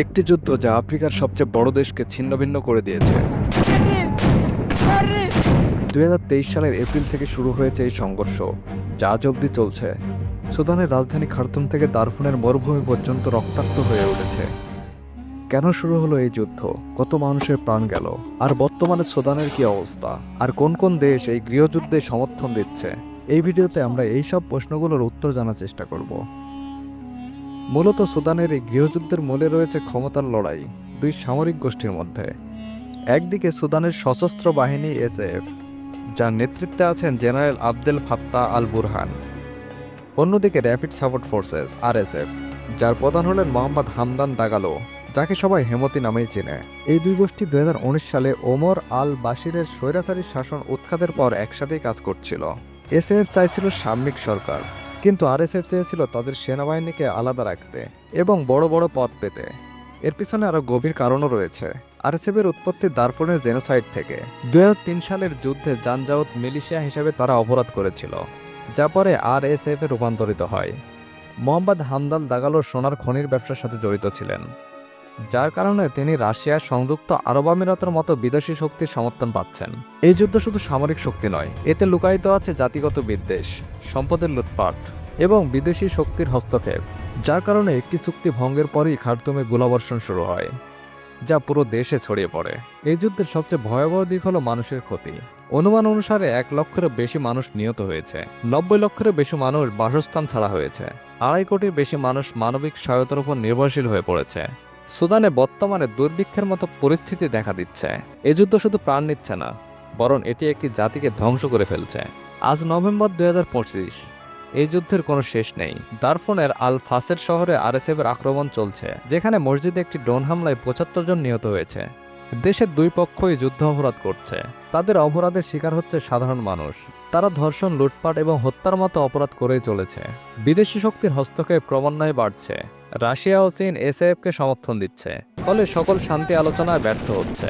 একটি যুদ্ধ যা আফ্রিকার সবচেয়ে বড় দেশকে ছিন্নভিন্ন করে দিয়েছে। দুই হাজার তেইশ সালের এপ্রিল থেকে শুরু হয়েছে এই সংঘর্ষ, যা আজ অবধি চলছে। সুদানের রাজধানী খার্তুম থেকে দারফুনের মরুভূমি পর্যন্ত রক্তাক্ত হয়ে উঠেছে। কেন শুরু হলো এই যুদ্ধ? কত মানুষের প্রাণ গেল? আর বর্তমানে সুদানের কি অবস্থা? আর কোন কোন দেশ এই গৃহযুদ্ধে সমর্থন দিচ্ছে? এই ভিডিওতে আমরা এই সব প্রশ্নগুলোর উত্তর জানার চেষ্টা করব। মূলত সুদানের এই গৃহযুদ্ধের মূলে রয়েছে ক্ষমতার লড়াই, দুই সামরিক গোষ্ঠীর মধ্যে। একদিকে সুদানের সশস্ত্র বাহিনী এসএফ যার নেতৃত্বে আছেন general Abdel Fattah al Burhan অন্যদিকে র্যাপিড সাপোর্ট ফোর্সেস, আরএসএফ, যার প্রধান হলেন মোহাম্মদ হামদান দাগালো, যাকে সবাই হেমতি নামেই চেনে। এই দুই গোষ্ঠী দুই হাজার উনিশ সালে ওমর আল বাশিরের স্বৈরাচারী শাসন উৎখাতের পর একসাথেই কাজ করছিল। এসএফ চাইছিল সামরিক সরকার কিন্তু আরএসএফ চেয়েছিল তাদের সেনাবাহিনীকে আলাদা রাখতে এবং বড় বড় পদ পেতে। এর পিছনে আরও গভীর কারণও রয়েছে। আরএসএফের উৎপত্তি দারফুনের জেনোসাইড থেকে। দুই হাজার তিন সালের যুদ্ধে যানজাউত মিলিশিয়া হিসেবে তারা অপরাধ করেছিল, যা পরে আরএসএফে রূপান্তরিত হয়। মোহাম্মদ হামদাল দাগালো সোনার খনির ব্যবসার সাথে জড়িত ছিলেন। যার কারণে তিনি রাশিয়ার সংযুক্ত আরব আমিরাতের মতো বিদেশি শক্তির সমর্থন পাচ্ছেন। এই যুদ্ধ শুধু সামরিক শক্তি নয়, এতে লুকায়িত আছে জাতিগত বিদ্বেষ, সম্পদের লুটপাট এবং বিদেশি শক্তির হস্তক্ষেপ, যার কারণে একটি চুক্তি ভঙ্গের পরই খার্তুমে গোলাবর্ষণ শুরু হয়, যা পুরো দেশে ছড়িয়ে পড়ে। এই যুদ্ধের সবচেয়ে ভয়াবহ দিক হলো মানুষের ক্ষতি। অনুমান অনুসারে এক লক্ষেরও বেশি মানুষ নিহত হয়েছে, নব্বই লক্ষেরও বেশি মানুষ বাসস্থান ছাড়া হয়েছে, আড়াই কোটির বেশি মানুষ মানবিক সহায়তার উপর নির্ভরশীল হয়ে পড়েছে। সুদানে বর্তমানে দুর্ভিক্ষের মতো পরিস্থিতি দেখা দিচ্ছে। এই যুদ্ধ শুধু প্রাণ নিচ্ছে না, বরং এটি একটি জাতিকে ধ্বংস করে ফেলছে। আজ নভেম্বর দুই হাজার পঁচিশ, এই যুদ্ধের কোনো শেষ নেই। দারফোনের আল ফাসের শহরে আরএসএফ এর আক্রমণ চলছে, যেখানে মসজিদে একটি ড্রোন হামলায় পঁচাত্তর জন নিহত হয়েছে। দেশের দুই পক্ষই যুদ্ধ অপরাধ করছে। তাদের অপরাধের শিকার হচ্ছে সাধারণ মানুষ। তারা ধর্ষণ, লুটপাট এবং হত্যার মতো অপরাধ করেই চলেছে। বিদেশি শক্তির হস্তক্ষেপ ক্রমান্বয়ে বাড়ছে। রাশিয়া ও চীন এসএফকে সমর্থন দিচ্ছে। ফলে সকল শান্তি আলোচনায় ব্যর্থ হচ্ছে।